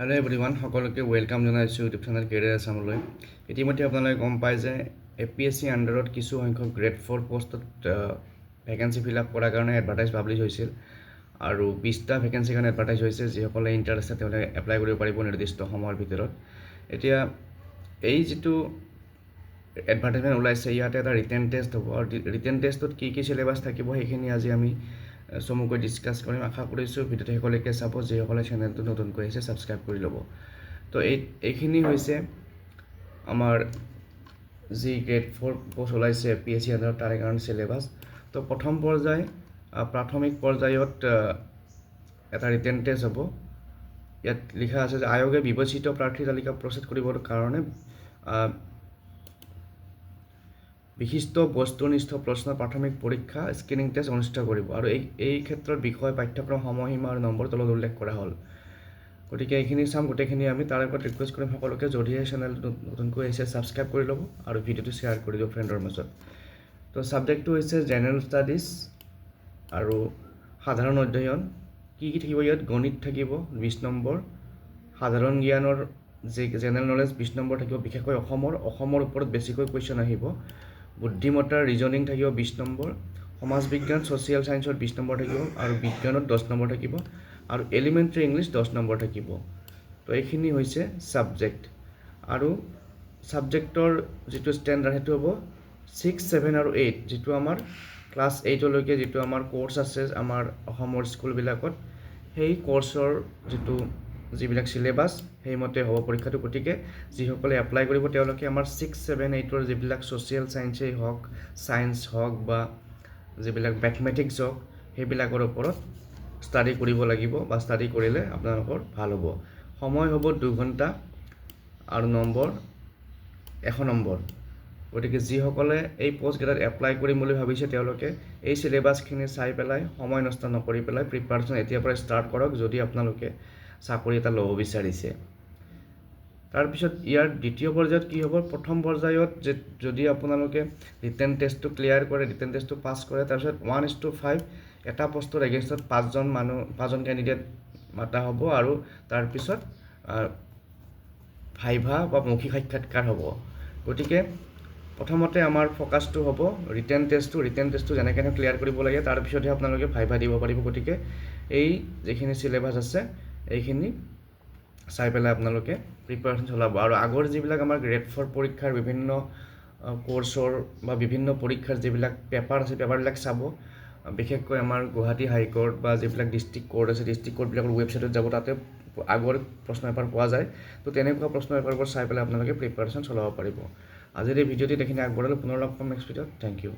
Hello' everyone সকলোকে welcome জনাইছোঁ YouTube channel career আছামলৈ ইতিমধ্যে আপোনালোকে গম পায় যে এ পি এছ চি আণ্ডাৰত কিছু সংখ্যক গ্ৰেড ফ'ৰ পষ্টত ভেকেঞ্চি ফিল আপ কৰাৰ কাৰণে এডভাৰটাইজ পাব্লিছ হৈছিল। আৰু বিছটা ভেকেঞ্চিৰ কাৰণে এডভাৰটাইজ হৈছে যিসকলে ইণ্টাৰেষ্ট আছে তেওঁলোকে এপ্লাই কৰিব পাৰিব নিৰ্দিষ্ট সময়ৰ ভিতৰত। এতিয়া এই যিটো এডভাৰটাইজমেণ্ট ওলাইছে ইয়াতে এটা ৰিটেন টেষ্ট হ'ব। আৰু ৰিটেন টেষ্টত কি কি চিলেবাছ থাকিব সেইখিনি আজি আমি চমুকৈ ডিছকাছ কৰিম। আশা কৰিছোঁ ভিডিঅ'টো শেষলৈকে চাব যিসকলে চেনেলটো নতুনকৈ আহিছে ছাবস্ক্ৰাইব কৰি ল'ব। তো এই, এইখিনি হৈছে আমাৰ যি গ্ৰেড ফ'ৰ পষ্ট ওলাইছে পি এছ চি আণ্ডাৰত তাৰে কাৰণে চিলেবাছ তো প্ৰথম পৰ্যায় প্ৰাথমিক পৰ্যায়ত এটা ৰিটেন টেষ্ট হ'ব। ইয়াত লিখা আছে যে আয়োগে বিবেচিত প্ৰাৰ্থী তালিকা প্ৰস্তুত কৰিবৰ কাৰণে বিশিষ্ট বস্তুনিষ্ঠ প্ৰশ্ন প্ৰাথমিক পৰীক্ষা স্ক্ৰিনিং টেষ্ট অনুষ্ঠিত কৰিব। আৰু এই এই ক্ষেত্ৰত বিষয় পাঠ্যক্ৰম, সময়সীমা আৰু নম্বৰ তলত উল্লেখ কৰা হ'ল। গতিকে এইখিনি চাম, গোটেইখিনি আমি তাৰ আগত ৰিকুৱেষ্ট কৰিম সকলোকে, যদিহে চেনেলটো নতুনকৈ আহিছে ছাবস্ক্ৰাইব কৰি ল'ব আৰু ভিডিঅ'টো শ্বেয়াৰ কৰি দিব ফ্ৰেণ্ডৰ মাজত। তো ছাবজেক্টটো হৈছে জেনেৰেল ষ্টাডিজ আৰু সাধাৰণ অধ্যয়ন। কি কি থাকিব ইয়াত? গণিত থাকিব বিছ নম্বৰ। সাধাৰণ জ্ঞানৰ যি জেনেৰেল নলেজ বিছ নম্বৰ থাকিব, বিশেষকৈ অসমৰ। অসমৰ ওপৰত বেছিকৈ কুৱেশ্যন আহিব। বুদ্ধিমত্তাৰ ৰিজনিং থাকিব বিছ নম্বৰ, সমাজ বিজ্ঞান ছ'চিয়েল ছায়েন্সত বিছ নম্বৰ থাকিব আৰু বিজ্ঞানত দহ নম্বৰ থাকিব আৰু এলিমেণ্টেৰী ইংলিছ দহ নম্বৰ থাকিব। তো এইখিনি হৈছে ছাবজেক্ট আৰু ছাবজেক্টৰ যিটো ষ্টেণ্ডাৰ্ড সেইটো হ'ব ছিক্স ছেভেন আৰু এইট যিটো আমাৰ ক্লাছ এইটলৈকে যিটো আমাৰ ক'ৰ্চ আছে আমাৰ অসমৰ স্কুলবিলাকত সেই ক'ৰ্চৰ যিটো যিবিলাক চিলেবাছ সেইমতে হ'ব পৰীক্ষাটো। গতিকে যিসকলে এপ্লাই কৰিব, তেওঁলোকে আমাৰ ছিক্স ছেভেন এইটৰ যিবিলাক ছ'চিয়েল ছায়েন্সেই হওক ছায়েন্স হওক বা যিবিলাক মেথমেটিক্স হওক, সেইবিলাকৰ ওপৰত ষ্টাডি কৰিব লাগিব বা ষ্টাডি কৰিলে আপোনালোকৰ ভালো হ'ব। সময় হ'ব দুঘণ্টা আৰু নম্বৰ এশ নম্বৰ। গতিকে যিসকলে এই পষ্টকেইটাত এপ্লাই কৰিম বুলি ভাবিছে, তেওঁলোকে এই চিলেবাছখিনি চাই পেলাই সময় নষ্ট নকৰি পেলাই প্ৰিপাৰেশ্যন এতিয়াৰ পৰাই ষ্টাৰ্ট কৰক। যদি আপোনালোকে চাকৰি এটা ল'ব বিচাৰিছে। তাৰপিছত ইয়াৰ দ্বিতীয় পৰ্যায়ত কি হ'ব? প্ৰথম পৰ্যায়ত যে যদি আপোনালোকে ৰিটেন টেষ্টটো ক্লিয়াৰ কৰে ৰিটেন টেষ্টটো পাছ কৰে, তাৰপিছত ওৱান ইজ টু ফাইভ এটা পষ্টৰ এগেইনষ্টত পাঁচজন মানুহ, পাঁচজন কেণ্ডিডেট মাতা হ'ব আৰু তাৰপিছত ভাইভা বা মৌখিক সাক্ষাৎকাৰ হ'ব। গতিকে প্ৰথমতে আমাৰ ফ'কাছটো হ'ব ৰিটেন টেষ্টটো ৰিটেন টেষ্টটো যেনেকৈ ক্লিয়াৰ কৰিব লাগে, তাৰপিছতহে আপোনালোকে ভাইভা দিব পাৰিব। গতিকে এই যিখিনি চিলেবাছ আছে এইখিনি চাই পেলাই আপোনালোকে প্ৰিপাৰেশ্যন চলাব। আৰু আগৰ যিবিলাক আমাৰ গ্ৰেড ফ'ৰ পৰীক্ষাৰ বিভিন্ন ক'ৰ্চৰ বা বিভিন্ন পৰীক্ষাৰ যিবিলাক পেপাৰ আছে পেপাৰবিলাক চাব। বিশেষকৈ আমাৰ গুৱাহাটী হাইকোৰ্ট বা যিবিলাক ডিষ্ট্ৰিক্ট কোৰ্ট আছে ডিষ্ট্ৰিক্ট কোৰ্টবিলাকৰ ৱেবছাইটত যাব, তাতে আগৰ প্ৰশ্ন পেপাৰ পোৱা যায়। তো তেনেকুৱা প্ৰশ্ন পেপাৰবোৰ চাই পেলাই আপোনালোকে প্ৰিপাৰেশ্যন চলাব পাৰিব। আজিৰ এই ভিডিঅ'টিত এইখিনি আগবঢ়ালোঁ পুনৰ লগ পাম নেক্সট ভিডিঅ'ত থেংক ইউ